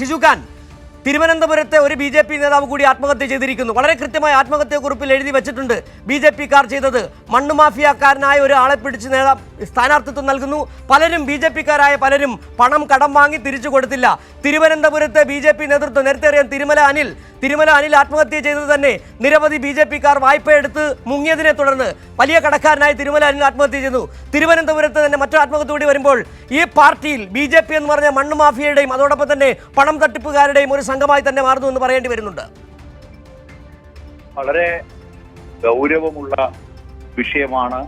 ഷിജുഖാൻ തിരുവനന്തപുരത്തെ ഒരു B J P നേതാവ് കൂടി ആത്മഹത്യ ചെയ്തിരിക്കുന്നു. വളരെ കൃത്യമായ ആത്മഹത്യക്കുറിപ്പിൽ എഴുതി വെച്ചിട്ടുണ്ട് ബി ജെ പിക്കാർ ചെയ്തത്. മണ്ണ് മാഫിയക്കാരനായ ഒരാളെ പിടിച്ച് നേതാ സ്ഥാനാർത്ഥിത്വം നൽകുന്നു. പലരും ബി ജെ പിക്കാരായ പലരും പണം കടം വാങ്ങി തിരിച്ചു കൊടുത്തില്ല. തിരുവനന്തപുരത്തെ ബി ജെ പി നേതൃത്വം നേരത്തെ അറിയാം തിരുമല അനിൽ. തിരുമല അനിൽ ആത്മഹത്യ ചെയ്തത് തന്നെ നിരവധി ബി ജെ പിക്കാർ വായ്പ എടുത്ത് മുങ്ങിയതിനെ തുടർന്ന് വലിയ കടക്കാരനായി തിരുമല അനിൽ ആത്മഹത്യ ചെയ്തു. തിരുവനന്തപുരത്ത് തന്നെ മറ്റൊരു ആത്മഹത്യ കൂടി വരുമ്പോൾ ഈ പാർട്ടിയിൽ ബി ജെ പി എന്ന് പറഞ്ഞ മണ്ണ് മാഫിയയുടെയും അതോടൊപ്പം തന്നെ പണം തട്ടിപ്പുകാരുടെയും ഒരു സംഘമായി തന്നെ മാറുന്നു എന്ന് പറയേണ്ടി വരുന്നുണ്ട്. വളരെ ഗൗരവമുള്ള വിഷയമാണ്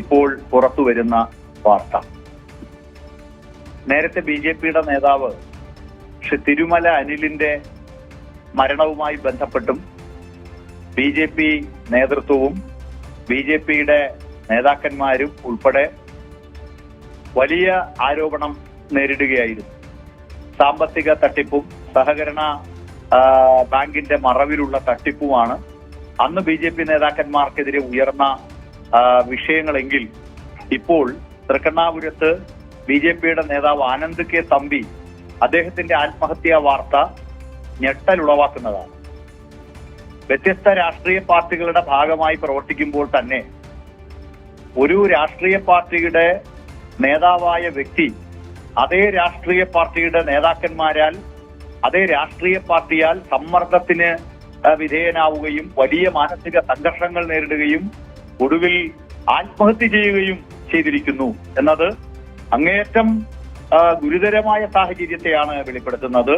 ഇപ്പോൾ പുറത്തുവരുന്ന വാർത്ത. നേരത്തെ ബി ജെ പിയുടെ നേതാവ് ശ്രീ തിരുമല അനിലിന്റെ മരണവുമായി ബന്ധപ്പെട്ടും ബി ജെ പി നേതൃത്വവും ബി ജെ പിയുടെ നേതാക്കന്മാരും ഉൾപ്പെടെ വലിയ ആരോപണം നേരിടുകയായിരുന്നു. സാമ്പത്തിക തട്ടിപ്പും സഹകരണ ബാങ്കിന്റെ മറവിലുള്ള തട്ടിപ്പുമാണ് അന്ന് ബി ജെ പി നേതാക്കന്മാർക്കെതിരെ ഉയർന്ന വിഷയങ്ങളെങ്കിൽ ഇപ്പോൾ തൃക്കണ്ണാപുരത്ത് ബി ജെ പിയുടെ നേതാവ് ആനന്ദ് കെ തമ്പി അദ്ദേഹത്തിന്റെ ആത്മഹത്യാ വാർത്ത ഞെട്ടലുളവാക്കുന്നതാണ് വ്യത്യസ്ത രാഷ്ട്രീയ പാർട്ടികളുടെ ഭാഗമായി പ്രവർത്തിക്കുമ്പോൾ തന്നെ ഒരു രാഷ്ട്രീയ പാർട്ടിയുടെ നേതാവായ വ്യക്തി അതേ രാഷ്ട്രീയ പാർട്ടിയുടെ നേതാക്കന്മാരാൽ അതേ രാഷ്ട്രീയ പാർട്ടിയാൽ സമ്മർദ്ദത്തിന് വിധേയനാവുകയും വലിയ മാനസിക സംഘർഷങ്ങൾ നേരിടുകയും ഒടുവിൽ ആത്മഹത്യ ചെയ്യുകയും ചെയ്തിരിക്കുന്നു എന്നത് അങ്ങേയറ്റം ഗുരുതരമായ സാഹചര്യത്തെയാണ് വെളിപ്പെടുത്തുന്നത്.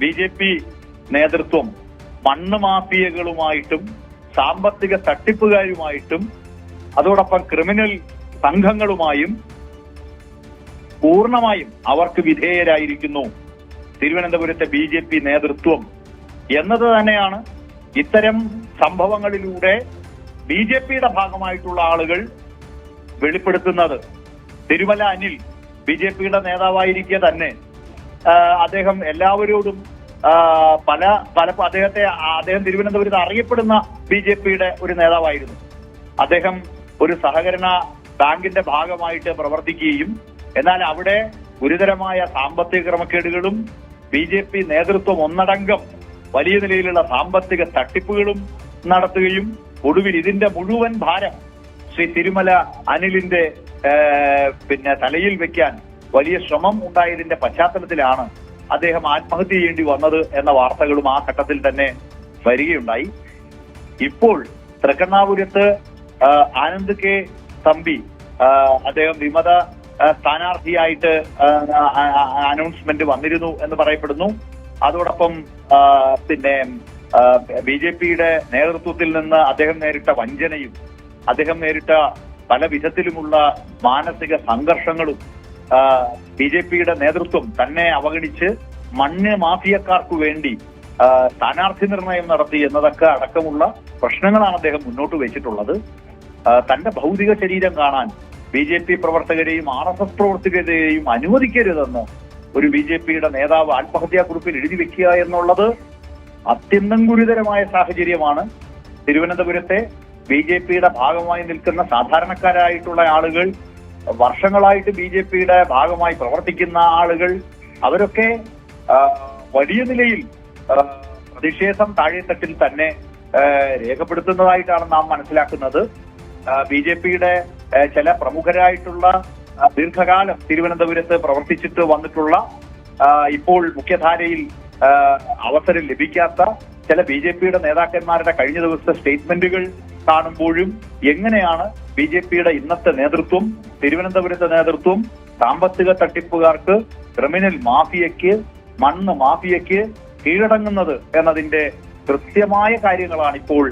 ബി ജെ പി നേതൃത്വം മണ്ണ് മാഫിയകളുമായിട്ടും സാമ്പത്തിക തട്ടിപ്പുകാരുമായിട്ടും അതോടൊപ്പം ക്രിമിനൽ സംഘങ്ങളുമായും പൂർണമായും അവർക്ക് വിധേയരായിരിക്കുന്നു തിരുവനന്തപുരത്തെ ബി ജെ പി നേതൃത്വം എന്നത് തന്നെയാണ് ഇത്തരം സംഭവങ്ങളിലൂടെ ബി ജെ പിയുടെ ഭാഗമായിട്ടുള്ള ആളുകൾ വെളിപ്പെടുത്തുന്നത്. തിരുമല അനിൽ ബി ജെ പിയുടെ നേതാവായിരിക്കെ തന്നെ. അദ്ദേഹം എല്ലാവരോടും പല പല അദ്ദേഹത്തെ അദ്ദേഹം തിരുവനന്തപുരത്ത് അറിയപ്പെടുന്ന ബി ജെ പിയുടെ ഒരു നേതാവായിരുന്നു. അദ്ദേഹം ഒരു സഹകരണ ബാങ്കിന്റെ ഭാഗമായിട്ട് പ്രവർത്തിക്കുകയും എന്നാൽ അവിടെ ഗുരുതരമായ സാമ്പത്തിക ക്രമക്കേടുകളും ബി ജെ പി നേതൃത്വം ഒന്നടങ്കം വലിയ നിലയിലുള്ള സാമ്പത്തിക തട്ടിപ്പുകളും നടത്തുകയും ഒടുവിൽ ഇതിന്റെ മുഴുവൻ ഭാരം ശ്രീ തിരുമല അനിലിന്റെ പിന്നെ തലയിൽ വെക്കാൻ വലിയ ശ്രമം ഉണ്ടായതിന്റെ പശ്ചാത്തലത്തിലാണ് അദ്ദേഹം ആത്മഹത്യ ചെയ്യേണ്ടി വന്നത് എന്ന വാർത്തകളും ആ ഘട്ടത്തിൽ തന്നെ വരികയുണ്ടായി. ഇപ്പോൾ തൃക്കണ്ണാപുരത്ത് ആനന്ദ് കെ തമ്പി അദ്ദേഹം വിമത സ്ഥാനാർത്ഥിയായിട്ട് അനൗൺസ്മെന്റ് വന്നിരുന്നു എന്ന് പറയപ്പെടുന്നു. അതോടൊപ്പം പിന്നെ ബി ജെ പിയുടെ നേതൃത്വത്തിൽ നിന്ന് അദ്ദേഹം നേരിട്ട വഞ്ചനയും അദ്ദേഹം നേരിട്ട പല വിധത്തിലുമുള്ള മാനസിക സംഘർഷങ്ങളും ബി ജെ പിയുടെ നേതൃത്വം തന്നെ അവഗണിച്ച് മണ്ണ് മാഫിയക്കാർക്ക് വേണ്ടി സ്ഥാനാർത്ഥി നിർണയം നടത്തി എന്നതൊക്കെ അടക്കമുള്ള പ്രശ്നങ്ങളാണ് അദ്ദേഹം മുന്നോട്ട് വെച്ചിട്ടുള്ളത്. തന്റെ ഭൗതിക ശരീരം കാണാൻ ബി ജെ പി പ്രവർത്തകരെയും ആർ എസ് എസ് പ്രവർത്തകരെയും അനുവദിക്കരുതെന്ന് ഒരു ബി ജെ പിയുടെ നേതാവ് ആത്മഹത്യാക്കുറിപ്പിൽ എഴുതി വെക്കുക എന്നുള്ളത് അത്യന്തം ഗുരുതരമായ സാഹചര്യമാണ്. തിരുവനന്തപുരത്തെ ബി ജെ പിയുടെ ഭാഗമായി നിൽക്കുന്ന സാധാരണക്കാരായിട്ടുള്ള ആളുകൾ വർഷങ്ങളായിട്ട് ബി ജെ പിയുടെ ഭാഗമായി പ്രവർത്തിക്കുന്ന ആളുകൾ അവരൊക്കെ വലിയ നിലയിൽ പ്രതിഷേധം താഴെത്തട്ടിൽ തന്നെ രേഖപ്പെടുത്തുന്നതായിട്ടാണ് നാം മനസ്സിലാക്കുന്നത്. ബി ജെ പിയുടെ ചില പ്രമുഖരായിട്ടുള്ള ദീർഘകാലം തിരുവനന്തപുരത്ത് പ്രവർത്തിച്ചിട്ട് വന്നിട്ടുള്ള ഇപ്പോൾ മുഖ്യധാരയിൽ അവസരം ലഭിക്കാത്ത ചില ബി ജെ പിയുടെ നേതാക്കന്മാരുടെ കഴിഞ്ഞ ദിവസത്തെ സ്റ്റേറ്റ്മെന്റുകൾ കാണുമ്പോഴും എങ്ങനെയാണ് ബി ജെ പിയുടെ ഇന്നത്തെ നേതൃത്വം തിരുവനന്തപുരത്തെ നേതൃത്വം സാമ്പത്തിക തട്ടിപ്പുകാർക്ക് ക്രിമിനൽ മാഫിയയ്ക്ക് മണ്ണ് മാഫിയയ്ക്ക് കീഴടങ്ങുന്നത് എന്നതിന്റെ കൃത്യമായ കാര്യങ്ങളാണ് ഇപ്പോൾ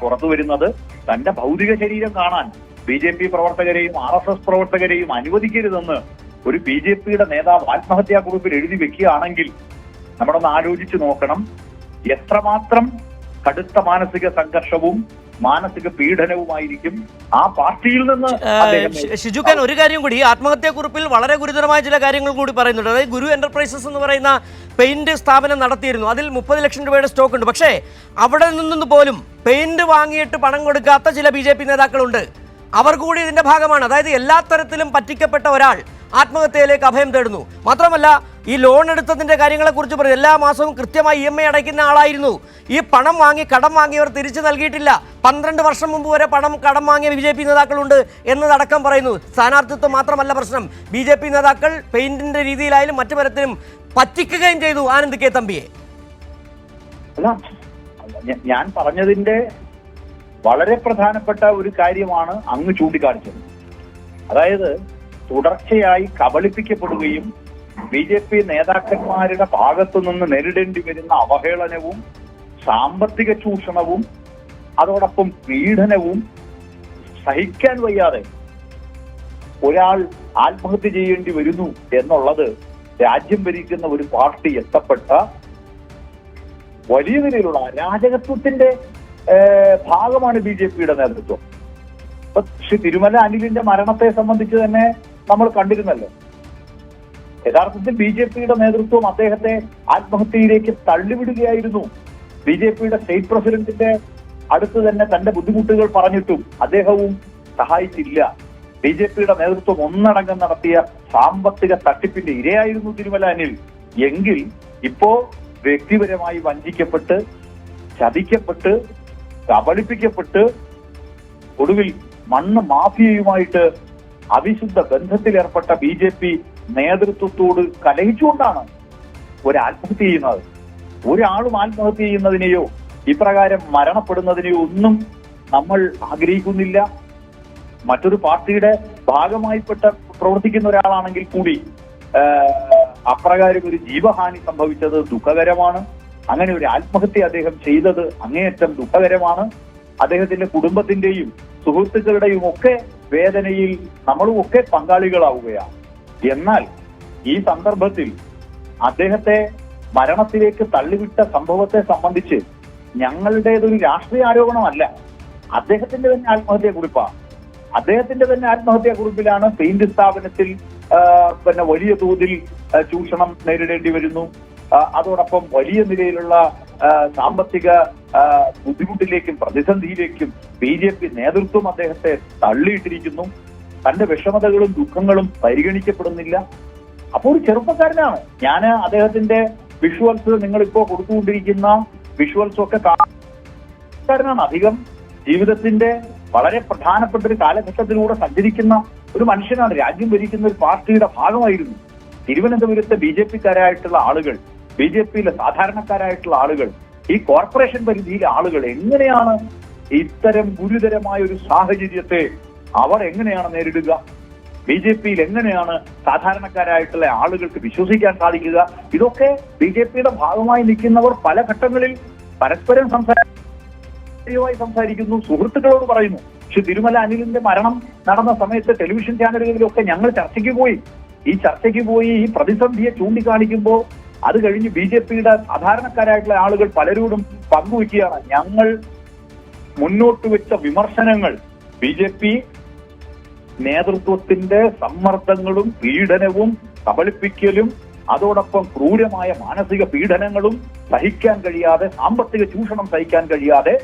പുറത്തു വരുന്നത്. തന്റെ ഭൗതിക ശരീരം കാണാൻ ബി ജെ പി പ്രവർത്തകരെയും ആർ എസ് എസ് പ്രവർത്തകരെയും അനുവദിക്കരുതെന്ന് ഒരു ബി ജെ പിയുടെ നേതാവ് ആത്മഹത്യാ കുറിപ്പിൽ എഴുതി വെക്കുകയാണെങ്കിൽ നമ്മളൊന്ന് ആലോചിച്ച് നോക്കണം. എത്രമാത്രം കടുത്ത മാനസിക സംഘർഷവും മാനസിക പീഡനവുമായിരിക്കും ആ പാർട്ടിയിൽ നിന്ന് ഷിജുഖാൻ ഒരു കാര്യം കൂടി ആത്മഹത്യാക്കുറിപ്പിൽ വളരെ ഗുരുതരമായ ചില കാര്യങ്ങൾ കൂടി പറയുന്നുണ്ട്. അതായത് ഗുരു എന്റർപ്രൈസസ് എന്ന് പറയുന്ന പെയിന്റ് സ്ഥാപനം നടത്തിയിരുന്നു. അതിൽ മുപ്പത് ലക്ഷം രൂപയുടെ സ്റ്റോക്ക് ഉണ്ട്. പക്ഷേ അവിടെ നിന്നും പോലും പെയിന്റ് വാങ്ങിയിട്ട് പണം കൊടുക്കാത്ത ചില ബി ജെ പി നേതാക്കളുണ്ട്. അവർ കൂടി ഇതിന്റെ ഭാഗമാണ്. അതായത് എല്ലാ തരത്തിലും പറ്റിക്കപ്പെട്ട ഒരാൾ ആത്മഹത്യയിലേക്ക് അഭയം തേടുന്നു. മാത്രമല്ല ഈ ലോൺ എടുത്തതിന്റെ കാര്യങ്ങളെക്കുറിച്ച് പറയും എല്ലാ മാസവും കൃത്യമായി ഇ എം ഐ അടയ്ക്കുന്ന ആളായിരുന്നു. ഈ പണം വാങ്ങി കടം വാങ്ങിയവർ തിരിച്ചു നൽകിയിട്ടില്ല. പന്ത്രണ്ട് വർഷം മുമ്പ് വരെ പണം കടം വാങ്ങിയ ബി ജെ പി നേതാക്കളുണ്ട് എന്നതടക്കം പറയുന്നു. സ്ഥാനാർത്ഥിത്വം മാത്രമല്ല പ്രശ്നം. ബി ജെ പി നേതാക്കൾ പെയിന്റിന്റെ രീതിയിലായാലും മറ്റു തരത്തിലും പറ്റിക്കുകയും ചെയ്തു ആനന്ദ് കെ തമ്പിയെ. ഞാൻ പറഞ്ഞതിന്റെ വളരെ പ്രധാനപ്പെട്ട ഒരു കാര്യമാണ് അങ്ങ് ചൂണ്ടിക്കാണിച്ചത്. അതായത് തുടർച്ചയായി കബളിപ്പിക്കപ്പെടുകയും ബി ജെ പി നേതാക്കന്മാരുടെ ഭാഗത്തു നിന്ന് നേരിടേണ്ടി വരുന്ന അവഹേളനവും സാമ്പത്തിക ചൂഷണവും അതോടൊപ്പം പീഡനവും സഹിക്കാൻ വയ്യാതെ ഒരാൾ ആത്മഹത്യ ചെയ്യേണ്ടി വരുന്നു എന്നുള്ളത് രാജ്യം ഭരിക്കുന്ന ഒരു പാർട്ടി എത്തപ്പെട്ട വലിയ നിലയിലുള്ള അരാജകത്വത്തിന്റെ ഭാഗമാണ് ബി ജെ പിയുടെ നേതൃത്വം. ഇപ്പൊ ശ്രീ തിരുമല അനിലിന്റെ മരണത്തെ സംബന്ധിച്ച് തന്നെ നമ്മൾ കണ്ടിരുന്നല്ലോ. യഥാർത്ഥത്തിൽ ബി ജെ പിയുടെ നേതൃത്വം അദ്ദേഹത്തെ ആത്മഹത്യയിലേക്ക് തള്ളിവിടുകയായിരുന്നു. ബി ജെ പിയുടെ സ്റ്റേറ്റ് പ്രസിഡന്റിന്റെ അടുത്ത് തന്നെ തന്റെ ബുദ്ധിമുട്ടുകൾ പറഞ്ഞിട്ടും അദ്ദേഹവും സഹായിച്ചില്ല. ബി ജെ പിയുടെ നേതൃത്വം ഒന്നടങ്കം നടത്തിയ സാമ്പത്തിക തട്ടിപ്പിന്റെ ഇരയായിരുന്നു തിരുമല അനിൽ എങ്കിൽ ഇപ്പോ വ്യക്തിപരമായി വഞ്ചിക്കപ്പെട്ട് ചതിക്കപ്പെട്ട് കബളിപ്പിക്കപ്പെട്ട് ഒടുവിൽ മണ്ണ് മാഫിയയുമായിട്ട് അവിശുദ്ധ ബന്ധത്തിലേർപ്പെട്ട ബി ജെ പി നേതൃത്വത്തോട് കലഹിച്ചുകൊണ്ടാണ് ഒരു ആത്മഹത്യ ചെയ്യുന്നത്. ഒരാളും ആത്മഹത്യ ചെയ്യുന്നതിനെയോ ഇപ്രകാരം മരണപ്പെടുന്നതിനെയോ ഒന്നും നമ്മൾ ആഗ്രഹിക്കുന്നില്ല. മറ്റൊരു പാർട്ടിയുടെ ഭാഗമായിപ്പെട്ട പ്രവർത്തിക്കുന്ന ഒരാളാണെങ്കിൽ കൂടി അപ്രകാരം ഒരു ജീവഹാനി സംഭവിച്ചത് ദുഃഖകരമാണ്. അങ്ങനെ ഒരു ആത്മഹത്യ അദ്ദേഹം ചെയ്തത് അങ്ങേയറ്റം ദുഃഖകരമാണ്. അദ്ദേഹത്തിന്റെ കുടുംബത്തിന്റെയും സുഹൃത്തുക്കളുടെയും ഒക്കെ വേദനയിൽ നമ്മളും ഒക്കെ പങ്കാളികളാവുകയാണ്. എന്നാൽ ഈ സന്ദർഭത്തിൽ അദ്ദേഹത്തെ മരണത്തിലേക്ക് തള്ളിവിട്ട സംഭവത്തെ സംബന്ധിച്ച് ഞങ്ങളുടേതൊരു രാഷ്ട്രീയ ആരോപണമല്ല. അദ്ദേഹത്തിന്റെ തന്നെ ആത്മഹത്യ കുറിപ്പാണ് അദ്ദേഹത്തിന്റെ തന്നെ ആത്മഹത്യാ കുറിപ്പിലാണ് പെയിന്റ് സ്ഥാപനത്തിൽ പിന്നെ വലിയ തോതിൽ ചൂഷണം നേരിടേണ്ടി വരുന്നു. അതോടൊപ്പം വലിയ നിലയിലുള്ള സാമ്പത്തിക ബുദ്ധിമുട്ടിലേക്കും പ്രതിസന്ധിയിലേക്കും ബി ജെ പി നേതൃത്വം അദ്ദേഹത്തെ തള്ളിയിട്ടിരിക്കുന്നു. തന്റെ വിഷമതകളും ദുഃഖങ്ങളും പരിഗണിക്കപ്പെടുന്നില്ല. അപ്പോൾ ഒരു ചെറുപ്പക്കാരനാണ്. ഞാൻ അദ്ദേഹത്തിന്റെ വിഷ്വൽസ് നിങ്ങളിപ്പോ കൊടുത്തുകൊണ്ടിരിക്കുന്ന വിഷ്വൽസ് ഒക്കെ കാരണം അധികം ജീവിതത്തിന്റെ വളരെ പ്രധാനപ്പെട്ട ഒരു കാലഘട്ടത്തിലൂടെ സഞ്ചരിക്കുന്ന ഒരു മനുഷ്യനാണ്. രാജ്യം ഭരിക്കുന്ന ഒരു പാർട്ടിയുടെ ഭാഗമായിരുന്നു. തിരുവനന്തപുരത്തെ ബി ജെ പിക്കാരായിട്ടുള്ള ആളുകൾ ബി ജെ പിയിലെ സാധാരണക്കാരായിട്ടുള്ള ആളുകൾ ഈ കോർപ്പറേഷൻ പരിധിയിലെ ആളുകൾ എങ്ങനെയാണ് ഇത്തരം ഗുരുതരമായ ഒരു സാഹചര്യത്തെ അവർ എങ്ങനെയാണ് നേരിടുക? ബി ജെ പിയിൽ എങ്ങനെയാണ് സാധാരണക്കാരായിട്ടുള്ള ആളുകൾക്ക് വിശ്വസിക്കാൻ സാധിക്കുക? ഇതൊക്കെ ബി ജെ പിയുടെ ഭാഗമായി നിൽക്കുന്നവർ പല ഘട്ടങ്ങളിൽ പരസ്പരം സംസാരിക്കുമായി സംസാരിക്കുന്നു സുഹൃത്തുക്കളോട് പറയുന്നു. പക്ഷെ തിരുമല അനിലിന്റെ മരണം നടന്ന സമയത്ത് ടെലിവിഷൻ ചാനലുകളിലൊക്കെ ഞങ്ങൾ ചർച്ചയ്ക്ക് പോയി. ഈ ചർച്ചയ്ക്ക് പോയി ഈ പ്രതിസന്ധിയെ ചൂണ്ടിക്കാണിക്കുമ്പോൾ അത് കഴിഞ്ഞ് ബി ജെ പിയുടെ സാധാരണക്കാരായിട്ടുള്ള ആളുകൾ പലരോടും പങ്കുവയ്ക്കുകയാണ്. ഞങ്ങൾ മുന്നോട്ട് വെച്ച വിമർശനങ്ങൾ ബി ജെ പി നേതൃത്വത്തിന്റെ സമ്മർദ്ദങ്ങളും പീഡനവും കബളിപ്പിക്കലും അതോടൊപ്പം ക്രൂരമായ മാനസിക പീഡനങ്ങളും സഹിക്കാൻ കഴിയാതെ സാമ്പത്തിക ചൂഷണം സഹിക്കാൻ കഴിയാതെ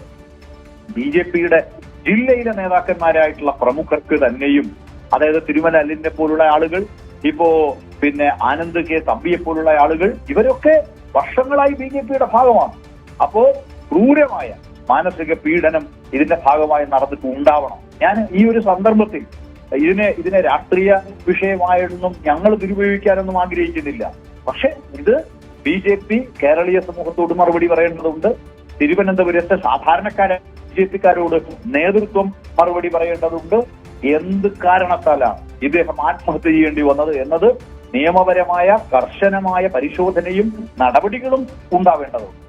ബി ജെ പിയുടെ ജില്ലയിലെ നേതാക്കന്മാരായിട്ടുള്ള പ്രമുഖർക്ക് തന്നെയും അതായത് തിരുമല അല്ലിനെ പോലുള്ള ആളുകൾ ഇപ്പോ പിന്നെ ആനന്ദ് കെ തമ്പിയെ പോലുള്ള ആളുകൾ ഇവരൊക്കെ വർഷങ്ങളായി ബി ജെ പിയുടെ ഭാഗമാണ്. അപ്പോ ക്രൂരമായ മാനസിക പീഡനം ഇതിന്റെ ഭാഗമായി നടന്നിട്ട് ഉണ്ടാവണം. ഞാൻ ഈ ഒരു സന്ദർഭത്തിൽ ഇതിനെ ഇതിനെ രാഷ്ട്രീയ വിഷയമായൊന്നും ഞങ്ങൾ ദുരുപയോഗിക്കാനൊന്നും ആഗ്രഹിക്കുന്നില്ല. പക്ഷെ ഇത് ബി ജെ പി കേരളീയ സമൂഹത്തോട് മറുപടി പറയേണ്ടതുണ്ട്. തിരുവനന്തപുരത്തെ സാധാരണക്കാരെ ബി ജെ പിക്കാരോട് നേതൃത്വം മറുപടി പറയേണ്ടതുണ്ട്. എന്ത് കാരണത്താലാണ് ഇദ്ദേഹം ആത്മഹത്യ ചെയ്യേണ്ടി വന്നത് എന്നത് നിയമപരമായ കർശനമായ പരിശോധനയും നടപടികളും ഉണ്ടാവേണ്ടതുണ്ട്.